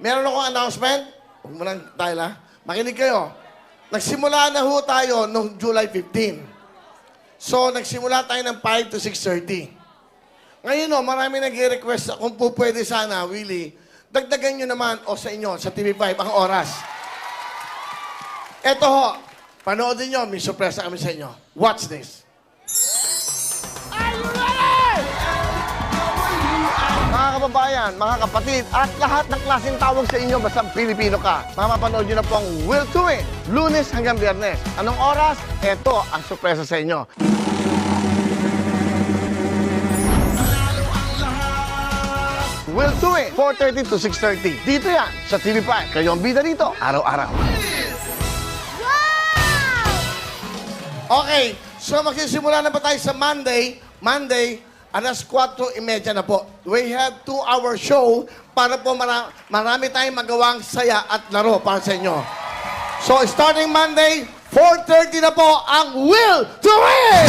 meron akong announcement. Huwag mo lang tayo na. Makinig kayo. Nagsimula na ho tayo noong July 15. So, nagsimula tayo ng 5 to 6.30. Ngayon, no, marami nag-request kung po pwede sana, Willie, dagdagan nyo naman o sa inyo, sa TV5, ang oras. Eto ho, panoodin nyo, may sorpresa kami sa inyo. Watch this. Kababayan, mga kapatid, at lahat ng klaseng tawag sa inyo basta Pilipino ka. Mapapanood nyo na po ang Will to Win, lunes hanggang biyernes. Anong oras? Eto ang sorpresa sa inyo. Will to Win, 4.30 to 6.30. Dito yan, sa TV5. Kayo ang bida dito, araw-araw. Okay, so magsisimula na ba tayo sa Monday? Monday, alas 4.30 na po. We have two-hour show para po mara- marami tayong magawang saya at laro para sa inyo. So, starting Monday, 4.30 na po ang Will to Win!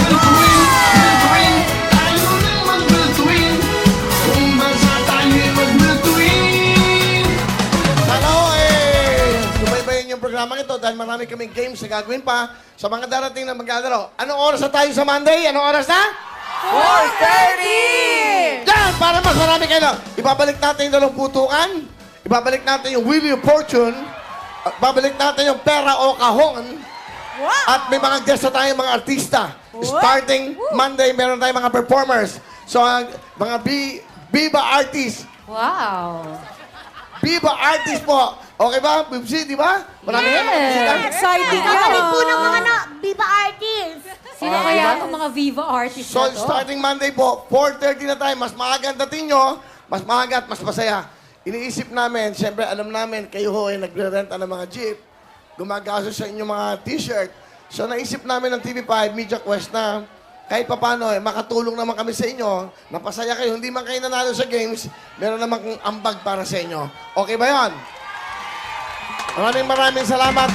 Sana ho, eh, subaybayin yung programa ito dahil marami kaming games na gagawin pa sa mga darating na maglalaro. Anong oras na tayo sa Monday? Anong oras na? 4.30! Yan! Para mas marami kayo. Ibabalik natin yung dalawang putukan. Ibabalik natin yung Wheel of Fortune. At babalik natin yung pera o kahon. Wow! At may mga guest na tayong mga artista. Starting Monday, meron tayong mga performers. So, ang mga bi Viva Artists. Wow! Viva Artists po. Okay ba? Bibsi, di ba? Marami yan, mga bisita. Exciting yan! Kagaling po ng mga na, Viva Artists. Ah, kaya diba? itong mga Viva artists So, na to? starting Monday po, 4.30 na tayo. Mas maaga ang dating nyo, mas maaga at mas masaya. Iniisip namin, siyempre alam namin, kayo ho ay nagre-renta ng mga jeep. Gumagasos sa inyong mga t-shirt. So, naisip namin ng TV5, Media Quest na kahit papano, eh, makatulong naman kami sa inyo. Napasaya kayo. Hindi man kayo nanalo sa games, meron naman kong ambag para sa inyo. Okay ba yon? Maraming maraming salamat.